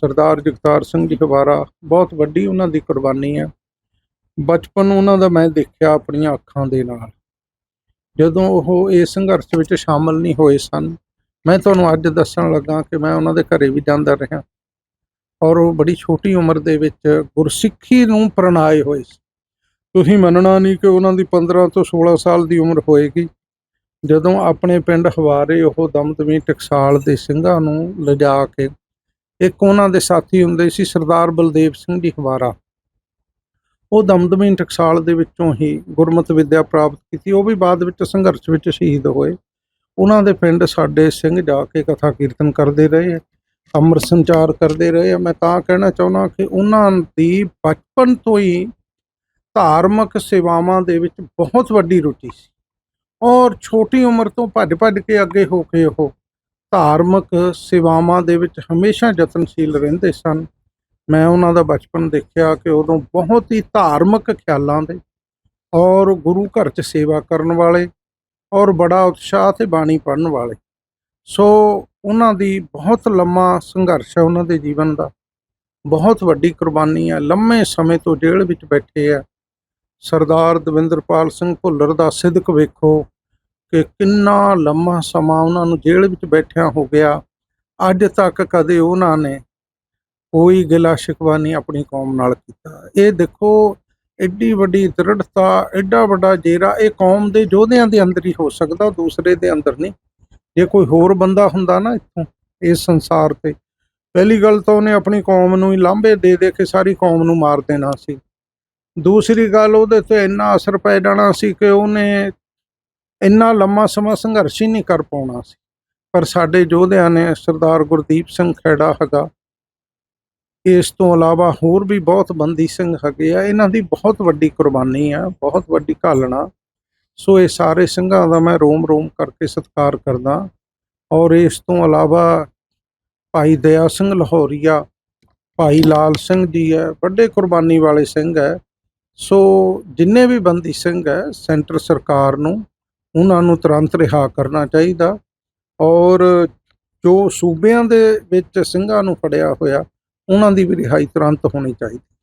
ਸਰਦਾਰ ਜਗਤਾਰ ਸਿੰਘ ਜੀ ਹਵਾਰਾ ਬਹੁਤ ਵੱਡੀ ਉਹਨਾਂ ਦੀ ਕੁਰਬਾਨੀ ਹੈ। ਬਚਪਨ ਉਹਨਾਂ ਦਾ ਮੈਂ ਦੇਖਿਆ ਆਪਣੀਆਂ ਅੱਖਾਂ ਦੇ ਨਾਲ। ਜਦੋਂ ਉਹ ਇਸ ਸੰਘਰਸ਼ ਵਿੱਚ ਸ਼ਾਮਲ ਨਹੀਂ ਹੋਏ ਸਨ, ਮੈਂ ਤੁਹਾਨੂੰ ਅੱਜ ਦੱਸਣ ਲੱਗਾ ਕਿ ਮੈਂ ਉਹਨਾਂ ਦੇ ਘਰੇ ਵੀ ਜਾਂਦਾ ਰਿਹਾ ਔਰ ਉਹ ਬੜੀ ਛੋਟੀ ਉਮਰ ਦੇ ਵਿੱਚ ਗੁਰਸਿੱਖੀ ਨੂੰ ਪ੍ਰਣਾਏ ਹੋਏ ਸੀ। ਤੁਸੀਂ ਮੰਨਣਾ ਨਹੀਂ ਕਿ ਉਹਨਾਂ ਦੀ 15 ਤੋਂ 16 ਸਾਲ ਦੀ ਉਮਰ ਹੋਏਗੀ। ਜਦੋਂ ਆਪਣੇ ਪਿੰਡ ਹਵਾਰੇ ਉਹ ਦਮਦਮੀ ਟਕਸਾਲ ਦੇ ਸਿੰਘਾਂ ਨੂੰ ਲਿਜਾ ਕੇ ਇੱਕ ਉਹਨਾਂ ਦੇ ਸਾਥੀ ਹੁੰਦੇ ਸੀ ਸਰਦਾਰ ਬਲਦੇਵ ਸਿੰਘ ਜੀ ਹਵਾਰਾ। ਉਹ ਦਮਦਮੀ ਟਕਸਾਲ ਦੇ ਵਿੱਚੋਂ ਹੀ ਗੁਰਮਤਿ ਵਿੱਦਿਆ ਪ੍ਰਾਪਤ ਕੀਤੀ। ਉਹ ਵੀ ਬਾਅਦ ਵਿੱਚ ਸੰਘਰਸ਼ ਵਿੱਚ ਸ਼ਹੀਦ ਹੋਏ। ਉਹਨਾਂ ਦੇ ਪਿੰਡ ਸਾਡੇ ਸਿੰਘ ਜਾ ਕੇ ਕਥਾ ਕੀਰਤਨ ਕਰਦੇ ਰਹੇ, ਅੰਮ੍ਰਿਤ ਸੰਚਾਰ ਕਰਦੇ ਰਹੇ। ਮੈਂ ਤਾਂ ਕਹਿਣਾ ਚਾਹੁੰਦਾ ਕਿ ਉਹਨਾਂ ਦੀ ਬਚਪਨ ਤੋਂ ਹੀ ਧਾਰਮਿਕ ਸੇਵਾਵਾਂ ਦੇ ਵਿੱਚ ਬਹੁਤ ਵੱਡੀ ਰੁਚੀ ਸੀ। ਔਰ ਛੋਟੀ ਉਮਰ ਤੋਂ ਭੱਜ ਭੱਜ ਕੇ ਅੱਗੇ ਹੋ ਕੇ ਉਹ ਧਾਰਮਿਕ ਸੇਵਾਵਾਂ ਦੇ ਵਿੱਚ ਹਮੇਸ਼ਾ ਯਤਨਸ਼ੀਲ ਰਹਿੰਦੇ ਸਨ। ਮੈਂ ਉਹਨਾਂ ਦਾ ਬਚਪਨ ਦੇਖਿਆ ਕਿ ਉਦੋਂ ਬਹੁਤ ਹੀ ਧਾਰਮਿਕ ਖਿਆਲਾਂ ਦੇ ਔਰ ਗੁਰੂ ਘਰ 'ਚ ਸੇਵਾ ਕਰਨ ਵਾਲੇ ਔਰ ਬੜਾ ਉਤਸ਼ਾਹ ਤੇ ਬਾਣੀ ਪੜ੍ਹਨ ਵਾਲੇ। ਸੋ ਉਹਨਾਂ ਦੀ ਬਹੁਤ ਲੰਮਾ ਸੰਘਰਸ਼ ਹੈ ਉਹਨਾਂ ਦੇ ਜੀਵਨ ਦਾ। ਬਹੁਤ ਵੱਡੀ ਕੁਰਬਾਨੀ ਹੈ। ਲੰਮੇ ਸਮੇਂ ਤੋਂ ਜੇਲ੍ਹ ਵਿੱਚ ਬੈਠੇ ਆ ਸਰਦਾਰ ਦਵਿੰਦਰਪਾਲ ਸਿੰਘ ਭੁੱਲਰ ਦਾ ਸਿੱਧਕ ਵੇਖੋ। ਕਿ ਕਿੰਨਾ ਲੰਮਾ ਸਮਾਂ ਉਹਨਾਂ ਨੂੰ ਜੇਲ੍ਹ ਵਿੱਚ ਬੈਠਿਆ ਹੋ ਗਿਆ। ਅੱਜ ਤੱਕ ਕਦੇ ਉਹਨਾਂ ਨੇ ਕੋਈ ਗਿਲਾ ਸ਼ਿਕਵਾ ਨਹੀਂ ਆਪਣੀ ਕੌਮ ਨਾਲ ਕੀਤਾ। ਇਹ ਦੇਖੋ ਐਡੀ ਵੱਡੀ ਦ੍ਰਿੜਤਾ ਐਡਾ ਵੱਡਾ ਜੇਰਾ, ਇਹ ਕੌਮ ਦੇ ਯੋਧਿਆਂ ਦੇ ਅੰਦਰ ਹੀ ਹੋ ਸਕਦਾ, ਦੂਸਰੇ ਦੇ ਅੰਦਰ ਨਹੀਂ। ਜੇ ਕੋਈ ਹੋਰ ਬੰਦਾ ਹੁੰਦਾ ਨਾ ਇੱਥੋਂ, ਇਸ ਸੰਸਾਰ ਤੇ, ਪਹਿਲੀ ਗੱਲ ਤਾਂ ਉਹਨੇ ਆਪਣੀ ਕੌਮ ਨੂੰ ਹੀ ਲਾਂਭੇ ਦੇ ਦੇ ਕੇ ਸਾਰੀ ਕੌਮ ਨੂੰ ਮਾਰ ਦੇਣਾ ਸੀ। ਦੂਸਰੀ ਗੱਲ, ਉਹਦੇ ਤੇ ਇੰਨਾ ਅਸਰ ਪੈ ਜਾਣਾ ਸੀ ਕਿ ਉਹਨੇ ਇੰਨਾ ਲੰਮਾ ਸਮਾਂ ਸੰਘਰਸ਼ ਹੀ ਨਹੀਂ ਕਰ ਪਾਉਣਾ ਸੀ। ਪਰ ਸਾਡੇ ਯੋਧਿਆਂ ਨੇ ਸਰਦਾਰ ਗੁਰਦੀਪ ਸਿੰਘ ਖੇੜਾ ਹੈਗਾ, ਇਸ ਤੋਂ ਇਲਾਵਾ ਹੋਰ ਵੀ ਬਹੁਤ ਬੰਦੀ ਸਿੰਘ ਹੈਗੇ ਆ, ਇਹਨਾਂ ਦੀ ਬਹੁਤ ਵੱਡੀ ਕੁਰਬਾਨੀ ਆ, ਬਹੁਤ ਵੱਡੀ ਘਾਲਣਾ ਸੋ ਇਹ ਸਾਰੇ ਸਿੰਘਾਂ ਦਾ ਮੈਂ ਰੋਮ ਰੋਮ ਕਰਕੇ ਸਤਿਕਾਰ ਕਰਦਾ। ਔਰ ਇਸ ਤੋਂ ਇਲਾਵਾ ਭਾਈ ਦਇਆ ਸਿੰਘ ਲਾਹੌਰੀਆ, ਭਾਈ ਲਾਲ ਸਿੰਘ ਜੀ ਹੈ, ਵੱਡੇ ਕੁਰਬਾਨੀ ਵਾਲੇ ਸਿੰਘ ਹੈ। ਸੋ ਜਿੰਨੇ ਵੀ ਬੰਦੀ ਸਿੰਘ ਹੈ, ਸੈਂਟਰ ਸਰਕਾਰ ਨੂੰ ਉਹਨਾਂ ਨੂੰ ਤੁਰੰਤ ਰਿਹਾ ਕਰਨਾ ਚਾਹੀਦਾ। ਔਰ ਜੋ ਸੂਬਿਆਂ ਦੇ ਵਿੱਚ ਸਿੰਘਾਂ ਨੂੰ ਫੜਿਆ ਹੋਇਆ, ਉਹਨਾਂ ਦੀ ਵੀ ਰਿਹਾਈ ਤੁਰੰਤ ਹੋਣੀ ਚਾਹੀਦੀ।